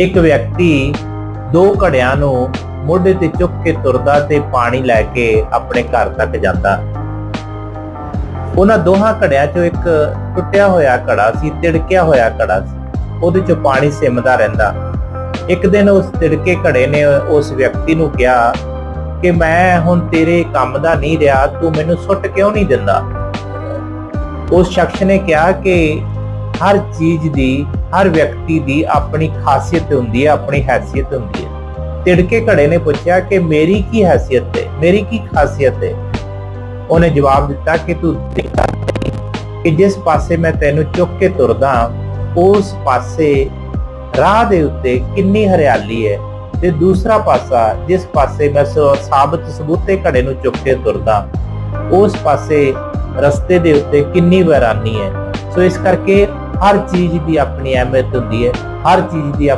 ਇੱਕ ਵਿਅਕਤੀ ਦੋ ਘੜਿਆਂ ਨੂੰ ਮੋਢੇ ਤੇ ਚੁੱਕ ਕੇ ਤੁਰਦਾ ਤੇ ਪਾਣੀ ਲੈ ਕੇ ਆਪਣੇ ਘਰ ਤੱਕ ਜਾਂਦਾ। ਉਹਨਾਂ ਦੋਹਾਂ ਘੜਿਆਂ ਚੋਂ ਇੱਕ ਟੁੱਟਿਆ ਹੋਇਆ ਘੜਾ ਸੀ, ਤਿੜਕਿਆ ਹੋਇਆ ਘੜਾ ਸੀ। ਉਹਦੇ ਚੋਂ ਪਾਣੀ ਸਿਮਦਾ ਰਹਿੰਦਾ। ਇੱਕ ਦਿਨ ਉਸ ਤਿੜਕੇ ਘੜੇ ਨੇ ਉਸ ਵਿਅਕਤੀ ਨੂੰ ਕਿਹਾ ਕਿ ਮੈਂ ਹੁਣ ਤੇਰੇ ਕੰਮ ਦਾ ਨਹੀਂ ਰਿਹਾ, ਤੂੰ ਮੈਨੂੰ ਸੁੱਟ ਕਿਉਂ ਨਹੀਂ ਦਿੰਦਾ? ਉਸ ਸ਼ਖਸ ਨੇ ਕਿਹਾ ਕਿ ਹਰ ਚੀਜ਼ ਦੀ, ਹਰ ਵਿਅਕਤੀ ਦੀ ਆਪਣੀ ਖਾਸੀਅਤ ਹੁੰਦੀ ਹੈ, ਆਪਣੀ ਹੈਸੀਅਤ ਹੁੰਦੀ ਹੈ। ਤਿੜਕੇ ਘੜੇ ਨੇ ਪੁੱਛਿਆ ਕਿ ਮੇਰੀ ਕੀ ਹੈਸੀਅਤ ਹੈ, ਮੇਰੀ ਕੀ ਖਾਸੀਅਤ ਹੈ? ਉਹਨੇ ਜਵਾਬ ਦਿੱਤਾ ਕਿ ਤੂੰ ਕਿ ਜਿਸ ਪਾਸੇ ਮੈਂ ਤੈਨੂੰ ਚੁੱਕ ਕੇ ਤੁਰਦਾ ਉਸ ਪਾਸੇ ਰਾਹ ਦੇ ਉੱਤੇ ਕਿੰਨੀ ਹਰਿਆਲੀ ਹੈ ਤੇ ਦੂਸਰਾ ਪਾਸਾ ਜਿਸ ਪਾਸੇ ਮੈਂ ਸ- ਸਾਬਤ ਸਬੂਤੇ ਘੜੇ ਨੂੰ ਚੁੱਕ ਕੇ ਤੁਰਦਾ ਉਸ ਪਾਸੇ ਰਸਤੇ ਦੇ ਉੱਤੇ ਕਿੰਨੀ ਵੈਰਾਨੀ ਹੈ। ਸੋ ਇਸ ਕਰਕੇ ਹਰ ਚੀਜ਼ ਦੀ ਆਪਣੀ ਅਹਿਮੀਅਤ ਹੁੰਦੀ ਹੈ ਹਰ ਚੀਜ਼ ਦੀ ਆਪਣੀ